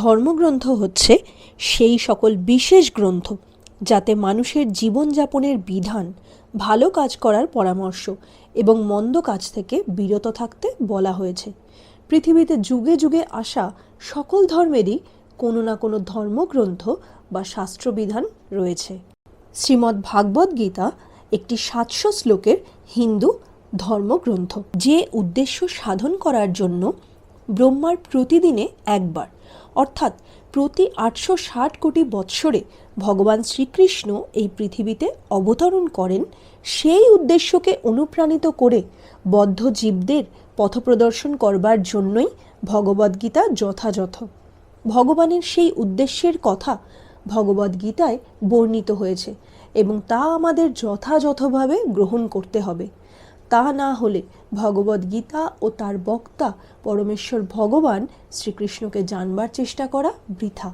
ধর্মগ্রন্থ হচ্ছে সেই সকল বিশেষ গ্রন্থ যাতে মানুষের জীবনযাপনের বিধান, ভালো কাজ করার পরামর্শ এবং মন্দ কাজ থেকে বিরত থাকতে বলা হয়েছে। পৃথিবীতে যুগে যুগে আসা সকল ধর্মেরই কোনো না কোনো ধর্মগ্রন্থ বা শাস্ত্রবিধান রয়েছে। শ্রীমদ্ ভাগবত গীতা একটি সাতশো শ্লোকের হিন্দু ধর্মগ্রন্থ, যে উদ্দেশ্য সাধন করার জন্য ব্রহ্মার প্রতিদিনে একবার অর্থাৎ প্রতি আটশো ষাট কোটি বৎসরে ভগবান শ্রীকৃষ্ণ এই পৃথিবীতে অবতরণ করেন, সেই উদ্দেশ্যকে অনুপ্রাণিত করে বদ্ধ জীবদের পথপ্রদর্শন করবার জন্যই ভগবদ্গীতা যথাযথ। ভগবানের সেই উদ্দেশ্যের কথা ভগবদ্গীতায় বর্ণিত হয়েছে এবং তা আমাদের যথাযথভাবে গ্রহণ করতে হবে। তা না হলে ভগবদ্গীতা ও তার বক্তা পরমেশ্বর ভগবান শ্রীকৃষ্ণকে জানবার চেষ্টা করা বৃথা।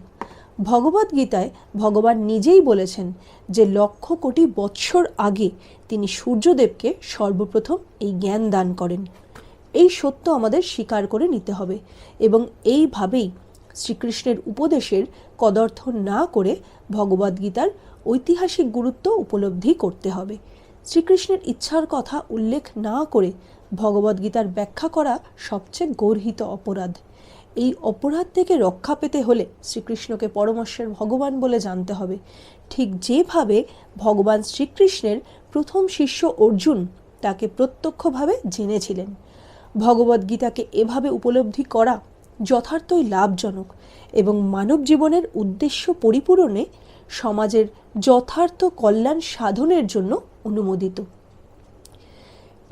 ভগবদ্গীতায় ভগবান নিজেই বলেছেন যে লক্ষ কোটি বৎসর আগে তিনি সূর্যদেবকে সর্বপ্রথম এই জ্ঞান দান করেন। এই সত্য আমাদের স্বীকার করে নিতে হবে এবং এইভাবেই শ্রীকৃষ্ণের উপদেশের কদর্থ না করে ভগবদ্গীতার ঐতিহাসিক গুরুত্ব উপলব্ধি করতে হবে। শ্রীকৃষ্ণের ইচ্ছার কথা উল্লেখ না করে ভগবদ্গীতার ব্যাখ্যা করা সবচেয়ে গর্হিত অপরাধ। এই অপরাধ থেকে রক্ষা পেতে হলে শ্রীকৃষ্ণকে পরমেশ্বর ভগবান বলে জানতে হবে। ঠিক যেভাবে ভগবান শ্রীকৃষ্ণের প্রথম শিষ্য অর্জুন তাকে প্রত্যক্ষভাবে জেনেছিলেন। ভগবদ্গীতাকে এভাবে উপলব্ধি করা যথার্থই লাভজনক এবং মানব জীবনের উদ্দেশ্য পরিপূরণে সমাজের যথার্থ কল্যাণ সাধনের জন্য অনুমোদিত।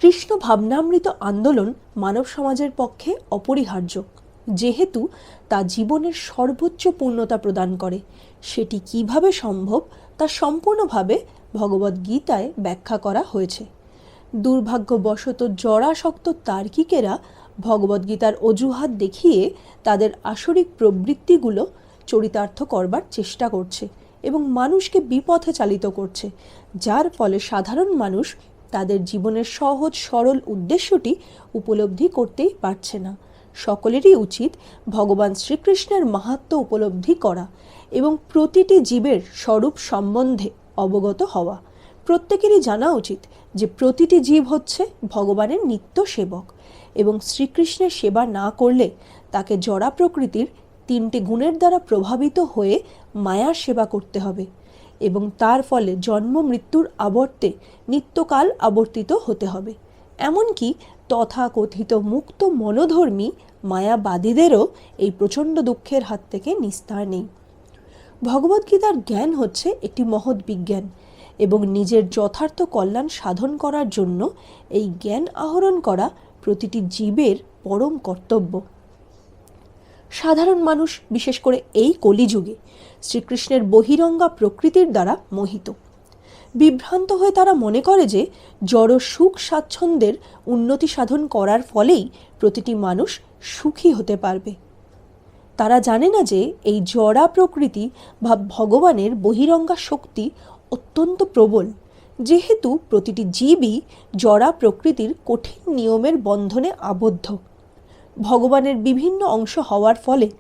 কৃষ্ণ ভাবনামৃত আন্দোলন মানব সমাজের পক্ষে অপরিহার্য। যেহেতু তা জীবনের সর্বোচ্চ পূর্ণতা প্রদান করে, সেটি কীভাবে সম্ভব তা সম্পূর্ণভাবে ভগবদ্গীতায় ব্যাখ্যা করা হয়েছে। দুর্ভাগ্যবশত জরাশক্ত তার্কিকেরা ভগবদ্গীতার অজুহাত দেখিয়ে তাদের আসরিক প্রবৃত্তিগুলো চরিতার্থ করবার চেষ্টা করছে। এবং মানুষকে বিপথে চালিত করছে, যার ফলে সাধারণ মানুষ তাদের জীবনের সহজ, সরল উদ্দেশ্যটি উপলব্ধি করতেই পারছে না। সকলেরই উচিত ভগবান শ্রীকৃষ্ণের মাহাত্ম উপলব্ধি করা এবং প্রতিটি জীবের স্বরূপ সম্বন্ধে অবগত হওয়া। প্রত্যেকেরই জানা উচিত যে প্রতিটি জীব হচ্ছে ভগবানের নিত্য সেবক এবং শ্রীকৃষ্ণের সেবা না করলে তাকে জড়া প্রকৃতির তিনটে গুণের দ্বারা প্রভাবিত হয়ে মায়ার সেবা করতে হবে এবং তার ফলে জন্ম মৃত্যুর আবর্তে নিত্যকাল আবর্তিত হতে হবে। এমনকি তথাকথিত মুক্ত মনোধর্মী মায়াবাদীদেরও এই প্রচণ্ড দুঃখের হাত থেকে নিস্তার নেই। ভগবদ্গীতার জ্ঞান হচ্ছে একটি মহৎ বিজ্ঞান এবং নিজের যথার্থ কল্যাণ সাধন করার জন্য এই জ্ঞান আহরণ করা প্রতিটি জীবের পরম কর্তব্য। সাধারণ মানুষ, বিশেষ করে এই কলিযুগে, শ্রীকৃষ্ণের বহিরঙ্গা প্রকৃতির দ্বারা মোহিত। বিভ্রান্ত হয়ে তারা মনে করে যে, জড় সুখ স্বাচ্ছন্দ্যের উন্নতি সাধন করার ফলেই প্রতিটি মানুষ সুখী হতে পারবে। তারা জানে না যে, এই জড়া প্রকৃতি বা ভগবানের বহিরঙ্গা শক্তি অত্যন্ত প্রবল। যেহেতু প্রতিটি জীবই জড়া প্রকৃতির কঠিন নিয়মের বন্ধনে আবদ্ধ। ভগবানের বিভিন্ন অংশ হওয়ার ফলে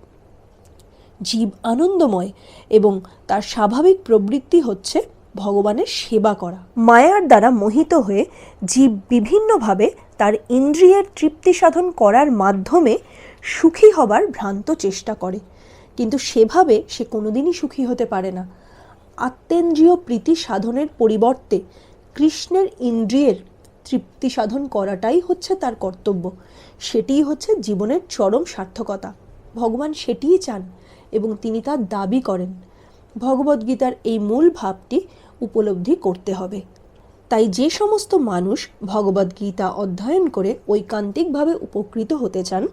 জীব আনন্দময় এবং তার স্বাভাবিক প্রবৃত্তি হচ্ছে ভগবানের সেবা করা। মায়ার দ্বারা মোহিত হয়ে জীব বিভিন্নভাবে তার ইন্দ্রিয়ের তৃপ্তি সাধন করার মাধ্যমে সুখী হবার ভ্রান্ত চেষ্টা করে। কিন্তু সেভাবে সে কোনোদিনই সুখী হতে পারে না। আত্মেন্দ্রিয় প্রীতি সাধনের পরিবর্তে কৃষ্ণের ইন্দ্রিয়ের তৃপ্তি সাধন করাটাই হচ্ছে তার কর্তব্য। সেটিই হচ্ছে জীবনের চরম সার্থকতা। ভগবান সেটিই চান এবং তিনি তার দাবি করেন। ভগবদ্গীতার এই মূল ভাবটি উপলব্ধি করতে হবে। তাই যে সমস্ত মানুষ ভগবদ্গীতা অধ্যয়ন করে ঐকান্তিকভাবে উপকৃত হতে চান,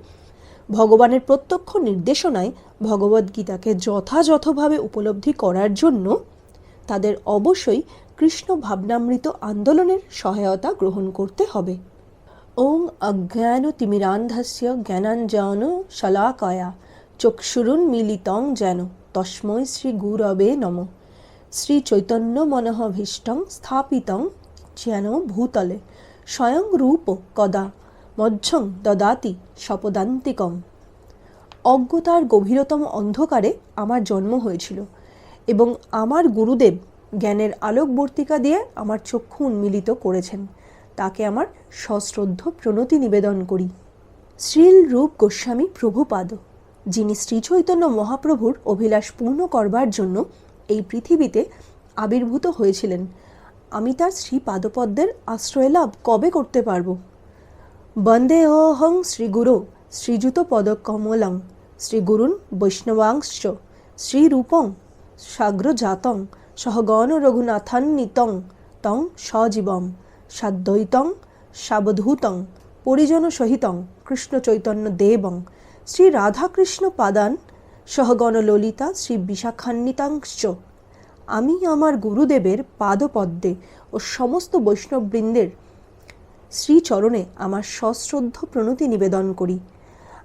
ভগবানের প্রত্যক্ষ নির্দেশনায় ভগবদ্গীতাকে যথাযথভাবে উপলব্ধি করার জন্য তাদের অবশ্যই কৃষ্ণ ভাবনামৃত আন্দোলনের সহায়তা গ্রহণ করতে হবে। ওং অজ্ঞান তিমিরান্ধস্য জ্ঞানাঞ্জন শলাকয়া চক্ষুরুন্মিলিতং যেন তস্মৈ শ্রী গুরবে নম। শ্রী চৈতন্য মনঃভীষ্টং স্থাপিতং যেন ভূতলে স্বয়ং রূপ কদা মধ্যং দদাতি সপদান্তিকম। অজ্ঞতার গভীরতম অন্ধকারে আমার জন্ম হয়েছিল এবং আমার গুরুদেব জ্ঞানের আলোকবর্তিকা দিয়ে আমার চক্ষু উন্মিলিত করেছেন। তাকে আমার সশ্রদ্ধ প্রণতি নিবেদন করি। শ্রীল রূপ গোস্বামী প্রভুপাদ, যিনি শ্রীচৈতন্য মহাপ্রভুর অভিলাষ পূর্ণ করবার জন্য এই পৃথিবীতে আবির্ভূত হয়েছিলেন। আমি তার শ্রী পাদপদ্মের আশ্রয় লাভ কবে করতে পারব? বন্দে অহং শ্রীগুরু শ্রীযুত পদকমলং শ্রীগুরুন বৈষ্ণবাংশ শ্রীরূপং সাগ্রজাতং সহগণ রঘুনাথান্বিতং তং সজীবম, সাদ্বৈতং, সাবধূতং, পরিজন সহিতং, কৃষ্ণ চৈতন্য দেবং। শ্রী রাধাকৃষ্ণ পাদান, সহগণ ললিতা, শ্রী বিশাখান্বিতাংশ আমি আমার গুরুদেবের পাদপদ্মে ও সমস্ত বৈষ্ণববৃন্দের শ্রীচরণে আমার সশ্রদ্ধ প্রণতি নিবেদন করি।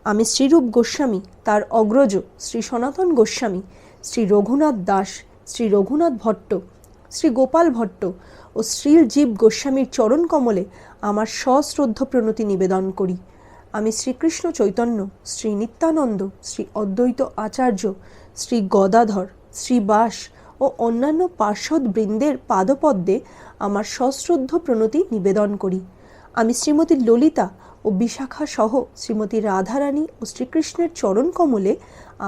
আমি শ্রীরূপ গোস্বামী, তার অগ্রজ শ্রী সনাতন গোস্বামী, শ্রী রঘুনাথ দাস শ্রী রঘুনাথ ভট্ট, শ্রী গোপাল ভট্ট ও শ্রীল জীব গোস্বামীর চরণ কমলে আমার সশ্রদ্ধ প্রণতি নিবেদন করি। আমি শ্রীকৃষ্ণ চৈতন্য, শ্রী নিত্যানন্দ, শ্রী অদ্বৈত আচার্য, শ্রী গদাধর, শ্রী বাস ও অন্যান্য পার্ষদ বৃন্দের পাদপদ্মে আমার সশ্রদ্ধ প্রণতি নিবেদন করি। আমি শ্রীমতী ললিতা ও বিশাখা সহ শ্রীমতী রাধারানী ও শ্রীকৃষ্ণের চরণ কমলে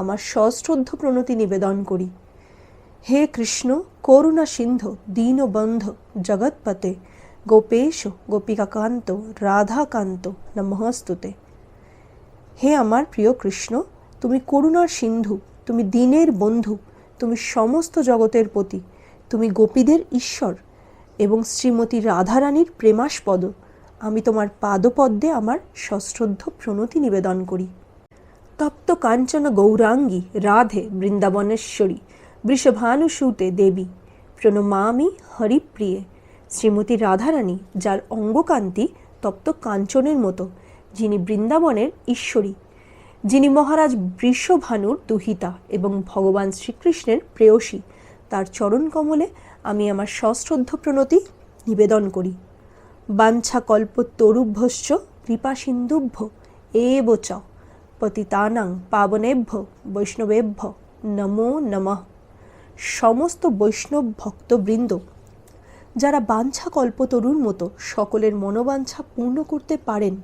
আমার সশ্রদ্ধ প্রণতি নিবেদন করি। হে কৃষ্ণ, করুণা সিন্ধু, দীনবন্ধ, জগৎপতে, গোপেশ, গোপিকাকান্ত, রাধাকান্ত, নমস্তুতে। হে আমার প্রিয় কৃষ্ণ, তুমি করুণার সিন্ধু, তুমি দিনের বন্ধু, তুমি সমস্ত জগতের পতি তুমি গোপীদের ঈশ্বর এবং শ্রীমতী রাধারানীর প্রেমাস্পদ, আমি তোমার পাদপদ্মে আমার সশ্রদ্ধ প্রণতি নিবেদন করি। তপ্ত কাঞ্চন গৌরাঙ্গী, রাধে বৃন্দাবনেশ্বরী বৃষভানুসূতে দেবী। প্রণমামি হরিপ্রিয়ে। শ্রীমতী রাধারানী, যার অঙ্গকান্তি তপ্ত কাঞ্চনের মতো, যিনি বৃন্দাবনের ঈশ্বরী। যিনি মহারাজ বৃষভানুর দুহিতা এবং ভগবান শ্রীকৃষ্ণের প্রেয়সী। তার চরণ কমলে আমি আমার সশ্রদ্ধ প্রণতি নিবেদন করি। বাঞ্ছা কল্প তরুভ্যশ্চ কৃপা সিন্ধুভ্য এব চ। পতিতানাং পাবনেভ্য বৈষ্ণবেভ্য নমো নমঃ। সমস্ত বৈষ্ণব ভক্তবৃন্দ, যারা বাঞ্ছা কল্পতরুর মতো সকলের মনোবাঞ্ছা পূর্ণ করতে পারেন,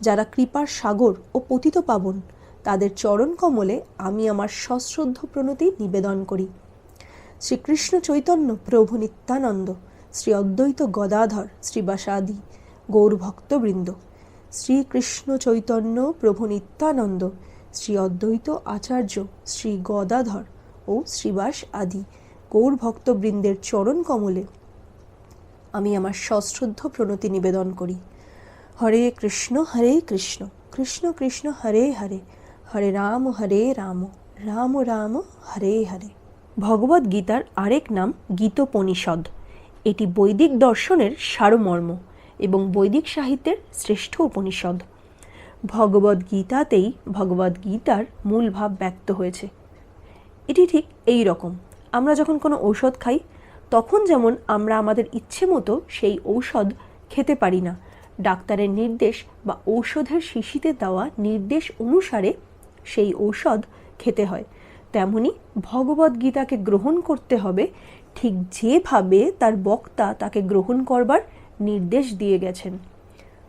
যারা কৃপার সাগর ও পতিত পাবন, তাদের চরণ কমলে আমি আমার সশ্রদ্ধ প্রণতি নিবেদন করি। শ্রীকৃষ্ণ চৈতন্য প্রভু নিত্যানন্দ, শ্রী অদ্বৈত গদাধর শ্রীবাসাদি গৌরভক্তবৃন্দ শ্রীকৃষ্ণ চৈতন্য প্রভু নিত্যানন্দ, শ্রী অদ্বৈত আচার্য শ্রী গদাধর ও শ্রীবাস আদি গৌর ভক্তবৃন্দের চরণ কমলে আমি আমার সশ্রদ্ধ প্রণতি নিবেদন করি। হরে কৃষ্ণ হরে কৃষ্ণ কৃষ্ণ কৃষ্ণ, হরে হরে হরে রাম হরে রাম রাম রাম, হরে হরে। ভগবদ গীতার আরেক নাম গীতোপনিষদ। এটি বৈদিক দর্শনের সারমর্ম এবং বৈদিক সাহিত্যের শ্রেষ্ঠ উপনিষদ। ভগবদ গীতাতেই ভগবদ গীতার মূল ভাব ব্যক্ত হয়েছে। এটি ঠিক এই রকম। আমরা যখন কোনো ঔষধ খাই, তখন যেমন আমরা আমাদের ইচ্ছে মতো সেই ঔষধ খেতে পারি না। ডাক্তারের নির্দেশ বা ঔষধের শিশিতে দেওয়া নির্দেশ অনুসারে সেই ঔষধ খেতে হয়। তেমনি ভগবদ গীতাকে গ্রহণ করতে হবে, ঠিক যেভাবে তার বক্তা তাকে গ্রহণ করবার নির্দেশ দিয়ে গেছেন।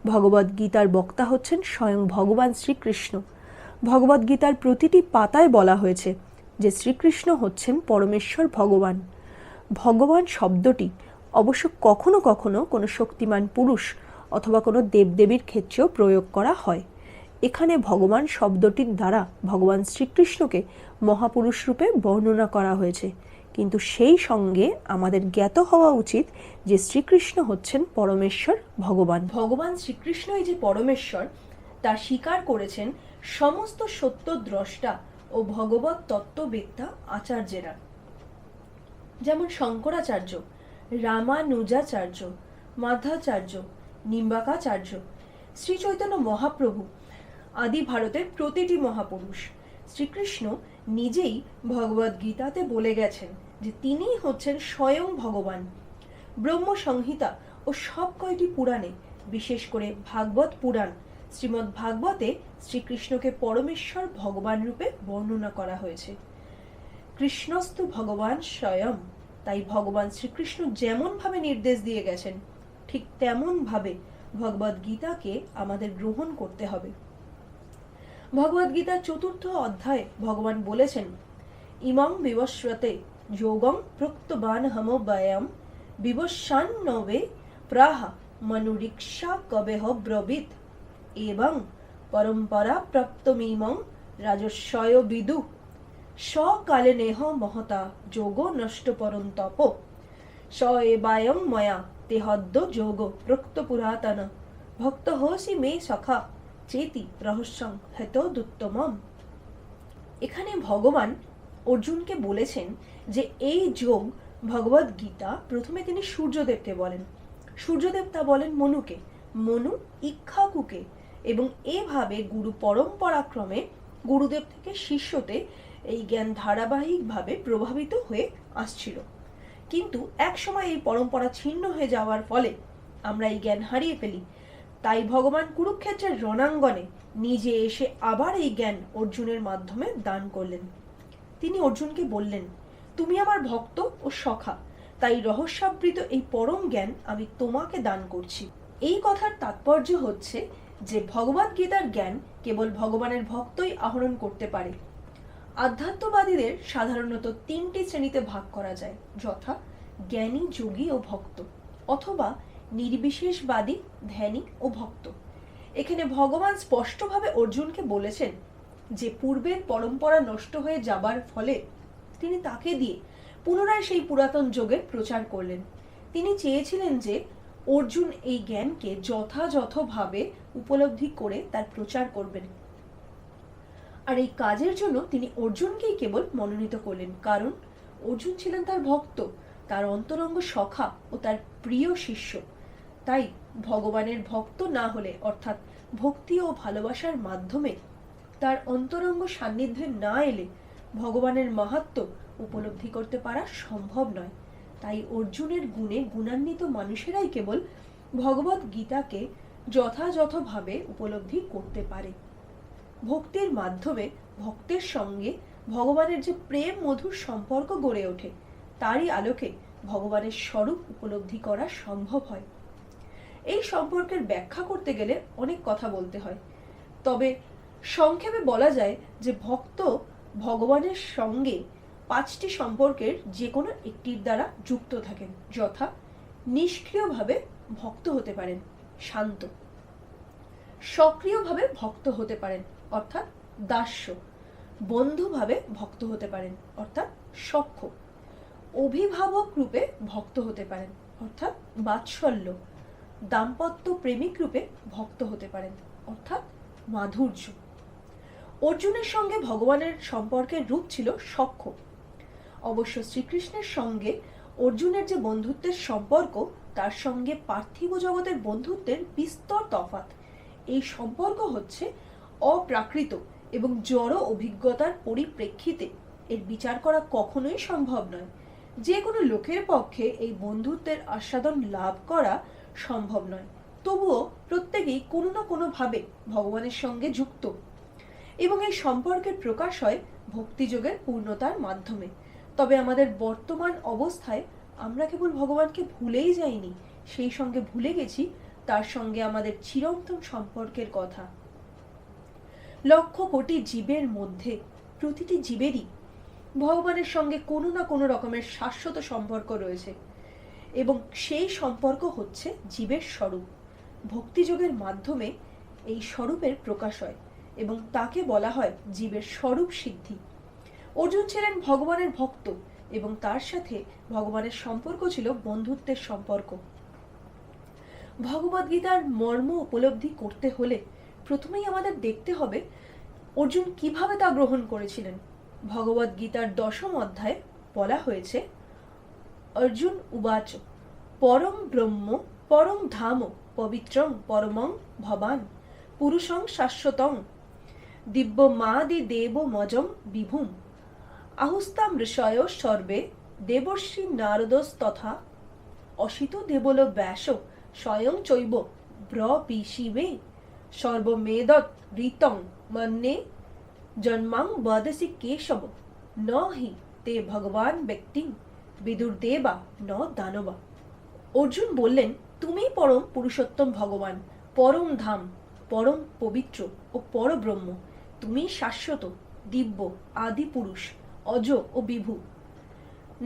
ভগবদ গীতার বক্তা হচ্ছেন স্বয়ং ভগবান শ্রীকৃষ্ণ। ভগবদ গীতার প্রতিটি পাতায় বলা হয়েছে যে শ্রীকৃষ্ণ হচ্ছেন পরমেশ্বর ভগবান। ভগবান শব্দটি অবশ্য কখনো কখনো কোনো শক্তিমান পুরুষ অথবা কোনো দেবদেবীর ক্ষেত্রেও প্রয়োগ করা হয়। এখানে ভগবান শব্দটির দ্বারা ভগবান শ্রীকৃষ্ণকে মহাপুরুষ রূপে বর্ণনা করা হয়েছে। কিন্তু সেই সঙ্গে আমাদের জ্ঞাত হওয়া উচিত যে শ্রীকৃষ্ণ হচ্ছেন পরমেশ্বর ভগবান। ভগবান শ্রীকৃষ্ণই যে পরমেশ্বর, তা স্বীকার করেছেন সমস্ত সত্য দ্রষ্টা ও ভগবত তত্ত্ববেত্তা আচার্যেরা। যেমন শঙ্করাচার্য, রামানুজাচার্য, মাধ্যাচার্য, নিম্বাকাচার্য শ্রী চৈতন্য মহাপ্রভু আদি ভারতের প্রতিটি মহাপুরুষ। শ্রীকৃষ্ণ নিজেই ভগবদ গীতাতে বলে গেছেন যে তিনিই হচ্ছেন স্বয়ং ভগবান। ব্রহ্ম সংহিতা ও সব কয়টি পুরাণে, বিশেষ করে ভাগবত পুরাণ শ্রীমদ্ ভাগবতে শ্রীকৃষ্ণকে পরমেশ্বর ভগবান রূপে বর্ণনা করা হয়েছে। কৃষ্ণস্তু ভগবান স্বয়ং। তাই ভগবান শ্রীকৃষ্ণ যেমন ভাবে নির্দেশ দিয়ে গেছেন, ঠিক তেমন ভাবে ভগবদ গীতাকে আমাদের গ্রহণ করতে হবে। ভগবদ গীতার চতুর্থ অধ্যায়ে ভগবান বলেছেন, ইমং বিবস্বতে যোগং প্রক্তবান হম বয়ম বিবস্বান্নবে প্রাহা মনুরিক্ষা কবেহ ব্রবিত। এবং পরম্পরা প্রাপ্তমিমং রাজস্বয় বিদু। সকালে নেহ মহতা, যোগ নষ্ট পরন্তপ স এবায়ং ময়া তেহদ্য যোগ প্রক্ত পুরাতন। ভক্ত হোসি মে সখা, চেতি রহস্যং হেত দুত্তমম। এখানে ভগবান অর্জুনকে বলেছেন যে এই যোগ ভগবদ গীতা প্রথমে তিনি সূর্যদেবকে বলেন। সূর্যদেব তা বলেন মনুকে, মনু ইক্ষাকুকে। এবং এভাবে গুরু পরম্পরাক্রমে গুরুদেব থেকে শিষ্যতে এই জ্ঞান ধারাবাহিকভাবে প্রভাবিত হয়ে আসছিল। কিন্তু এক সময় এই পরম্পরা ছিন্ন হয়ে যাওয়ার ফলে আমরা এই জ্ঞান হারিয়ে ফেলি। তাই ভগবান কুরুক্ষেত্রের রণাঙ্গনে নিজে এসে আবার এই জ্ঞান অর্জুনের মাধ্যমে দান করলেন। তিনি অর্জুনকে বললেন, তুমি আমার ভক্ত ও সখা, তাই রহস্যাবৃত এই পরম জ্ঞান আমি তোমাকে দান করছি। এই কথার তাৎপর্য হচ্ছে যে ভগবদ গীতার জ্ঞান কেবল ভগবানের ভক্তই আহরণ করতে পারে। আধ্যাত্মবাদীদের সাধারণত তিনটি শ্রেণীতে ভাগ করা যায়, যথা জ্ঞানী, যোগী ও ভক্ত, অথবা নির্বিশেষবাদী, ধ্যানী ও ভক্ত। এখানে ভগবান স্পষ্টভাবে অর্জুনকে বলেছেন যে পূর্বের পরম্পরা নষ্ট হয়ে যাবার ফলে তিনি তাকে দিয়ে পুনরায় সেই পুরাতন যোগের প্রচার করলেন। তিনি চেয়েছিলেন যে অর্জুন এই জ্ঞানকে যথাযথভাবে উপলব্ধি করে তার প্রচার করবেন। আর এই কাজের জন্য তিনি অর্জুনকেই কেবল মনোনীত করলেন। কারণ অর্জুন ছিলেন তার ভক্ত, তার অন্তরঙ্গ সখা ও তার প্রিয় শিষ্য। তাই ভগবানের ভক্ত না হলে, অর্থাৎ ভক্তি ও ভালোবাসার মাধ্যমে তার অন্তরঙ্গ সান্নিধ্যে না এলে ভগবানের মাহাত্ম উপলব্ধি করতে পারা সম্ভব নয়। তাই অর্জুনের গুণে গুণান্বিত মানুষেরাই কেবল ভগবত গীতাকে যথাযথভাবে উপলব্ধি করতে পারে। ভক্তির মাধ্যমে, ভক্তের সঙ্গে ভগবানের যে প্রেম মধুর সম্পর্ক গড়ে ওঠে, তারই আলোকে ভগবানের স্বরূপ উপলব্ধি করা সম্ভব হয়। এই সম্পর্কের ব্যাখ্যা করতে গেলে অনেক কথা বলতে হয়। তবে সংক্ষেপে বলা যায় যে ভক্ত ভগবানের সঙ্গে পাঁচটি সম্পর্কের যে কোনো একটির দ্বারা যুক্ত থাকেন, যথা নিষ্ক্রিয়ভাবে ভক্ত হতে পারেন, শান্ত। সক্রিয়ভাবে ভক্ত হতে পারেন, অর্থাৎ দাস্য। বন্ধুভাবে ভক্ত হতে পারেন, অর্থাৎ সখ্য। অভিভাবক রূপে ভক্ত হতে পারেন, অর্থাৎ বাৎসল্য। দাম্পত্য প্রেমিক রূপে ভক্ত হতে পারেন, অর্থাৎ মাধুর্য। অর্জুনের সঙ্গে ভগবানের সম্পর্কের রূপ ছিল সখ্য। অবশ্য শ্রীকৃষ্ণের সঙ্গে অর্জুনের যে বন্ধুত্বের সম্পর্ক, তার সঙ্গে পার্থিব জগতের বন্ধুত্বের বিস্তর তফাত এই সম্পর্ক হচ্ছে অপ্রাকৃত এবং জড় অভিজ্ঞতার পরিপ্রেক্ষিতে। এর বিচার করা কখনোই সম্ভব নয়। যে কোনো লোকের পক্ষে এই বন্ধুত্বের আস্বাদন লাভ করা সম্ভব নয়। তবুও প্রত্যেকেই কোনো না কোনোভাবে ভগবানের সঙ্গে যুক্ত। এবং এই সম্পর্কের প্রকাশ হয় ভক্তিযোগের পূর্ণতার মাধ্যমে। তবে আমাদের বর্তমান অবস্থায় আমরা কেবল ভগবানকে ভুলেই যাইনি, সেই সঙ্গে ভুলে গেছি, তার সঙ্গে আমাদের চিরন্তন সম্পর্কের কথা। লক্ষ কোটি জীবের মধ্যে প্রতিটি জীবেরই ভগবানের সঙ্গে কোনো না কোনো রকমের শাশ্বত সম্পর্ক রয়েছে এবং সেই সম্পর্ক হচ্ছে জীবের স্বরূপ। ভক্তিযোগের মাধ্যমে এই স্বরূপের প্রকাশ হয় এবং তাকে বলা হয় জীবের স্বরূপ সিদ্ধি। অর্জুন ছিলেন ভগবানের ভক্ত এবং তার সাথে ভগবানের সম্পর্ক ছিল বন্ধুত্বের সম্পর্ক। ভগবদ গীতার মর্ম উপলব্ধি করতে হলে প্রথমেই আমাদের দেখতে হবে অর্জুন কীভাবে তা গ্রহণ করেছিলেন। ভগবদ গীতার দশম অধ্যায়ে বলা হয়েছে, অর্জুন উবাচ, পরম ব্রহ্ম, পরম ধাম, পবিত্রং পরমং ভবান, পুরুষং শাশ্বতং দিব্য মাদি দেব মজম বিভুম। আহুস্তাম ঋষয় সর্বে দেবর্ষি নারদস তথা অসিত দেবল ব্যাস স্বয়ং চৈব ব্র পিশিবে সর্বমেদত ঋতং মন্যে জন্মাং বদসি কেশব। ন হি তে ভগবান ব্যক্তি বিদুর দেবা ন দানবা। অর্জুন বললেন তুমি পরম পুরুষোত্তম ভগবান, পরম ধাম, পরম পবিত্র ও পরব্রহ্ম। তুমি শাশ্বত, দিব্য আদি পুরুষ অজ ও বিভু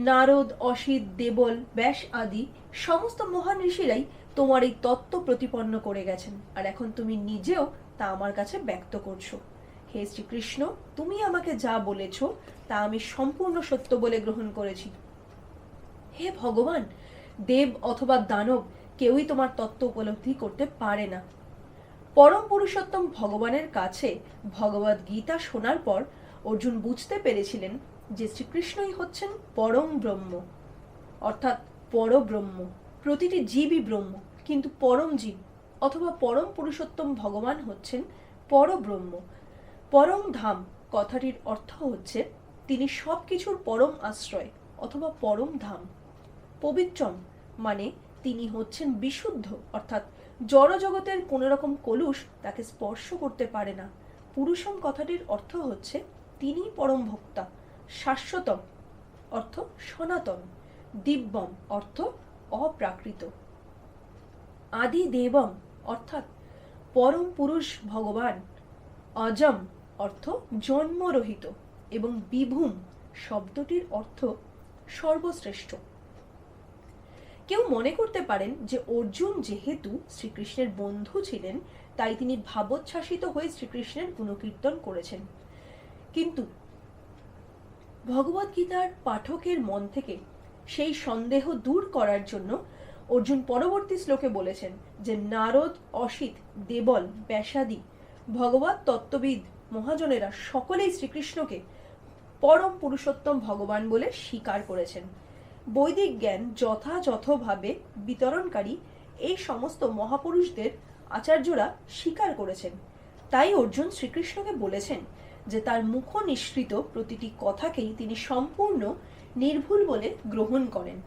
নারদ, অসিত, দেবল, ব্যাস আদি সমস্ত মহান ঋষিরাই তোমার এই তত্ত্ব প্রতিপন্ন করে গেছেন। আর এখন তুমি নিজেও তা আমার কাছে ব্যক্ত করছ। হে শ্রীকৃষ্ণ, তুমি আমাকে যা বলেছ, তা আমি সম্পূর্ণ সত্য বলে গ্রহণ করেছি। হে ভগবান, দেব অথবা দানব কেউই তোমার তত্ত্ব উপলব্ধি করতে পারে না। পরম পুরুষোত্তম ভগবানের কাছে ভগবদ গীতা শোনার পর অর্জুন বুঝতে পেরেছিলেন যে শ্রীকৃষ্ণই হচ্ছেন পরম ব্রহ্ম। অর্থাৎ পরব্রহ্ম, প্রতিটি জীবই ব্রহ্ম, কিন্তু পরম জীব অথবা পরম পুরুষোত্তম ভগবান হচ্ছেন পরব্রহ্ম। পরম ধাম কথাটির অর্থ হচ্ছে তিনি সব কিছুর পরম আশ্রয় অথবা পরম ধাম। পবিত্রম মানে তিনি হচ্ছেন বিশুদ্ধ, অর্থাৎ জড় জগতের কোন রকম কলুষ তাকে স্পর্শ করতে পারে না। পুরুষম কথাটির অর্থ হচ্ছে তিনি পরম ভোক্তা। শাশ্বতম, অর্থ সনাতন। দিব্যম, অর্থ অপ্রাকৃত। আদি দেবম, অর্থাৎ পরম পুরুষ ভগবান। অজম, অর্থ জন্মরহিত। এবং বিভূম শব্দটির অর্থ সর্বশ্রেষ্ঠ। কেউ মনে করতে পারেন যে অর্জুন যেহেতু শ্রীকৃষ্ণের বন্ধু ছিলেন, তাই তিনি ভাবোচ্ছ্বাসিত হয়ে শ্রীকৃষ্ণের গুণকীর্তন করেছেন। কিন্তু ভগবত গীতার পাঠকের মন থেকে সেই সন্দেহ দূর করার জন্য অর্জুন পরবর্তী শ্লোকে বলেছেন যে, নারদ, অসিত, দেবল, ব্যাসাদি, ভগবত তত্ত্ববিদ, মহাজনেরা সকলেই শ্রীকৃষ্ণকে পরম পুরুষোত্তম ভগবান বলে স্বীকার করেছেন। বৈদিক জ্ঞান যথাযথভাবে বিতরণকারী এই সমস্ত মহাপুরুষদের আচার্যরা স্বীকার করেছেন। তাই অর্জুন শ্রীকৃষ্ণকে বলেছেন যে তার মুখ নিঃসৃত প্রতিটি কথাকেই তিনি সম্পূর্ণ নির্ভুল বলে গ্রহণ করেন।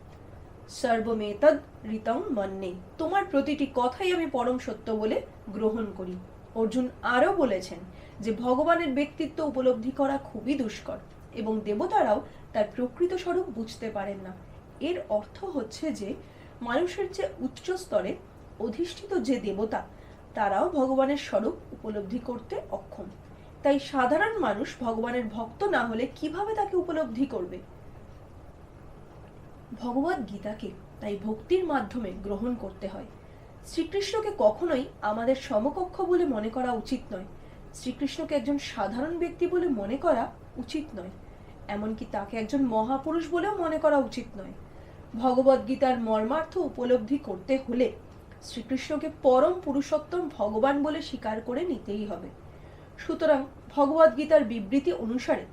সর্বমেতদ ঋতং মন্যে। তোমার প্রতিটি কথাই আমি পরম সত্য বলে গ্রহণ করি। অর্জুন আরও বলেছেন যে ভগবানের ব্যক্তিত্ব উপলব্ধি করা খুবই দুষ্কর এবং দেবতারাও তার প্রকৃত স্বরূপ বুঝতে পারেন না। এর অর্থ হচ্ছে যে মানুষের যে উচ্চ স্তরে অধিষ্ঠিত যে দেবতা, তারাও ভগবানের স্বরূপ উপলব্ধি করতে অক্ষম। তাই সাধারণ মানুষ ভগবানের ভক্ত না হলে কীভাবে তাকে উপলব্ধি করবে? ভগবত গীতাকে তাই ভক্তির মাধ্যমে গ্রহণ করতে হয়। শ্রীকৃষ্ণকে কখনোই আমাদের সমকক্ষ বলে মনে করা উচিত নয়। শ্রীকৃষ্ণকে একজন সাধারণ ব্যক্তি বলে মনে করা উচিত নয়। এমনকি তাকে একজন মহাপুরুষ বলেও মনে করা উচিত নয়। ভগবত গীতার মর্মার্থ উপলব্ধি করতে হলে শ্রীকৃষ্ণকে পরম পুরুষোত্তম ভগবান বলে স্বীকার করে নিতেই হবে। সুতরাং ভগবত গীতার বিবৃতি অনুসারে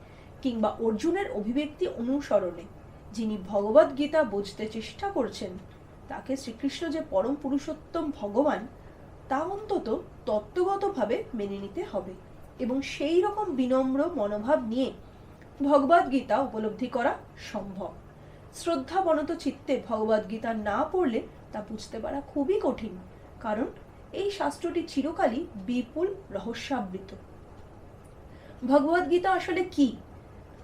কিংবা অর্জুনের অভিব্যক্তি অনুসরণে যিনি ভগবত গীতা বুঝতে চেষ্টা করছেন, তাকে শ্রীকৃষ্ণ যে পরম পুরুষোত্তম ভগবান, তা অন্তত তত্ত্বগতভাবে মেনে নিতে হবে এবং সেই রকম বিনম্র মনোভাব নিয়ে ভগবদ গীতা উপলব্ধি করা সম্ভব। শ্রদ্ধাবনত চিত্তে ভগবদ গীতা না পড়লে তা বুঝতে পারা খুবই কঠিন, কারণ এই শাস্ত্রটি চিরকালই বিপুল রহস্যাবৃত। ভগবদ গীতা আসলে কি?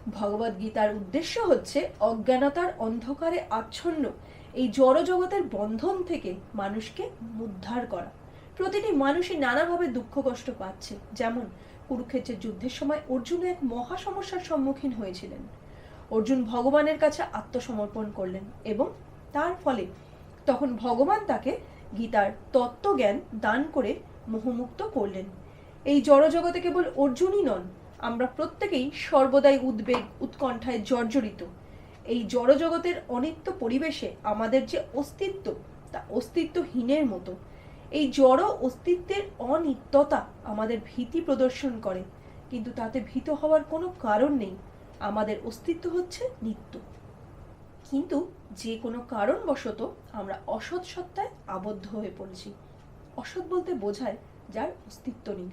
ভগবদ গীতার উদ্দেশ্য হচ্ছে অজ্ঞানতার অন্ধকারে আচ্ছন্ন, এই জড় জগতের বন্ধন থেকে মানুষকে উদ্ধার করা। প্রতিটি মানুষই নানাভাবে দুঃখ কষ্ট পাচ্ছে, যেমন কুরুক্ষেত্রের যুদ্ধের সময় অর্জুন এক মহা সমস্যার সম্মুখীন হয়েছিলেন। অর্জুন ভগবানের কাছে আত্মসমর্পণ করলেন এবং তার ফলে তখন ভগবান তাকে গীতার তত্ত্বজ্ঞান দান করে মোহমুক্ত করলেন। এই জড়জগতে কেবল অর্জুনই নন আমরা প্রত্যেকেই সর্বদাই উদ্বেগ, উৎকণ্ঠায় জর্জরিত। এই জড়জগতের অনিত্য পরিবেশে আমাদের যে অস্তিত্ব, তা অস্তিত্বহীনের মতো। এই জড় অস্তিত্বের অনিত্যতা আমাদের ভীতি প্রদর্শন করে, কিন্তু তাতে ভীত হওয়ার কোনো কারণ নেই। আমাদের অস্তিত্ব হচ্ছে নিত্য। কিন্তু যে কোনো কারণবশত আমরা অসৎ সত্তায় আবদ্ধ হয়ে পড়েছি। অসৎ বলতে বোঝায় যার অস্তিত্ব নেই।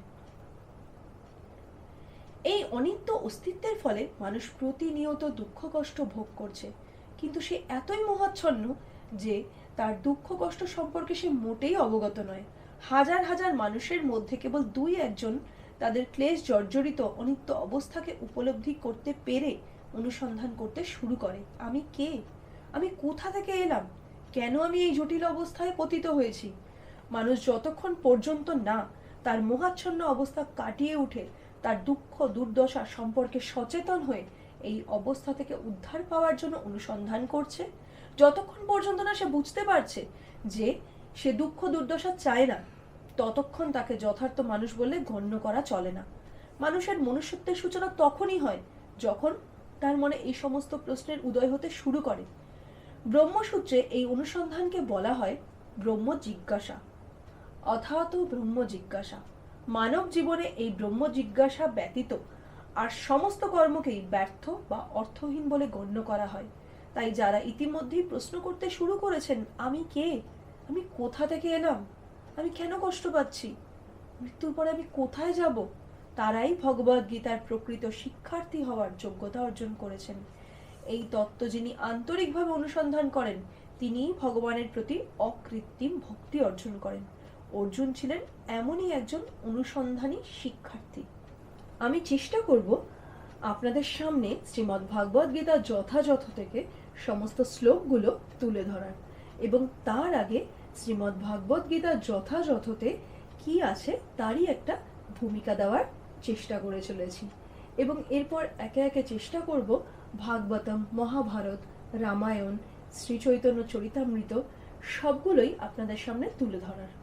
এই অনিত্য অস্তিত্বের ফলে মানুষ প্রতিনিয়ত দুঃখ, কষ্ট ভোগ করছে। কিন্তু সে এতই মোহাচ্ছন্ন যে তার দুঃখ, কষ্ট সম্পর্কে সে মোটেই অবগত নয়। হাজার হাজার মানুষের মধ্যে কেবল দুই একজন তাদের ক্লেশ জর্জরিত অনিত্য অবস্থাকে উপলব্ধি করতে পেরে অনুসন্ধান করতে শুরু করে। আমি কে? আমি কোথা থেকে এলাম? কেন আমি এই জটিল অবস্থায় পতিত হয়েছি? মানুষ যতক্ষণ পর্যন্ত না তার মোহাচ্ছন্ন অবস্থা কাটিয়ে উঠে তার দুঃখ, দুর্দশা সম্পর্কে সচেতন হয়ে এই অবস্থা থেকে উদ্ধার পাওয়ার জন্য অনুসন্ধান করছে। যতক্ষণ পর্যন্ত না সে বুঝতে পারছে যে সে দুঃখ, দুর্দশা চায় না, ততক্ষণ তাকে যথার্থ মানুষ বলে গণ্য করা চলে না। মানুষের মনুষ্যত্বের সূচনা তখনই হয় যখন তার মনে এই সমস্ত প্রশ্নের উদয় হতে শুরু করে। ব্রহ্মসূত্রে এই অনুসন্ধানকে বলা হয় ব্রহ্ম জিজ্ঞাসা অথাত ব্রহ্ম জিজ্ঞাসা মানব জীবনে এই ব্রহ্ম জিজ্ঞাসা ব্যতীত আর সমস্ত কর্মকেই ব্যর্থ বা অর্থহীন বলে গণ্য করা হয়। তাই যারা ইতিমধ্যেই প্রশ্ন করতে শুরু করেছেন, আমি কে? আমি কোথা থেকে এলাম? আমি কেন কষ্ট পাচ্ছি? মৃত্যুর পরে আমি কোথায় যাব? তারাই ভগবদ গীতার প্রকৃত শিক্ষার্থী হওয়ার যোগ্যতা অর্জন করেছেন। এই তত্ত্ব যিনি আন্তরিকভাবে অনুসন্ধান করেন, তিনিই ভগবানের প্রতি অকৃত্রিম ভক্তি অর্জন করেন। অর্জুন ছিলেন এমনই একজন অনুসন্ধানী শিক্ষার্থী। আমি চেষ্টা করব আপনাদের সামনে শ্রীমদ্ ভাগবত গীতা যথাযথ থেকে সমস্ত শ্লোকগুলো তুলে ধরার এবং তার আগে শ্রীমদ্ ভাগবত গীতা যথাযথতে কি আছে তারই একটা ভূমিকা দেওয়ার চেষ্টা করে চলেছি এবং এরপর একে একে চেষ্টা করব ভাগবতম, মহাভারত, রামায়ণ শ্রী চৈতন্য চরিতামৃত সবগুলোই আপনাদের সামনে তুলে ধরার।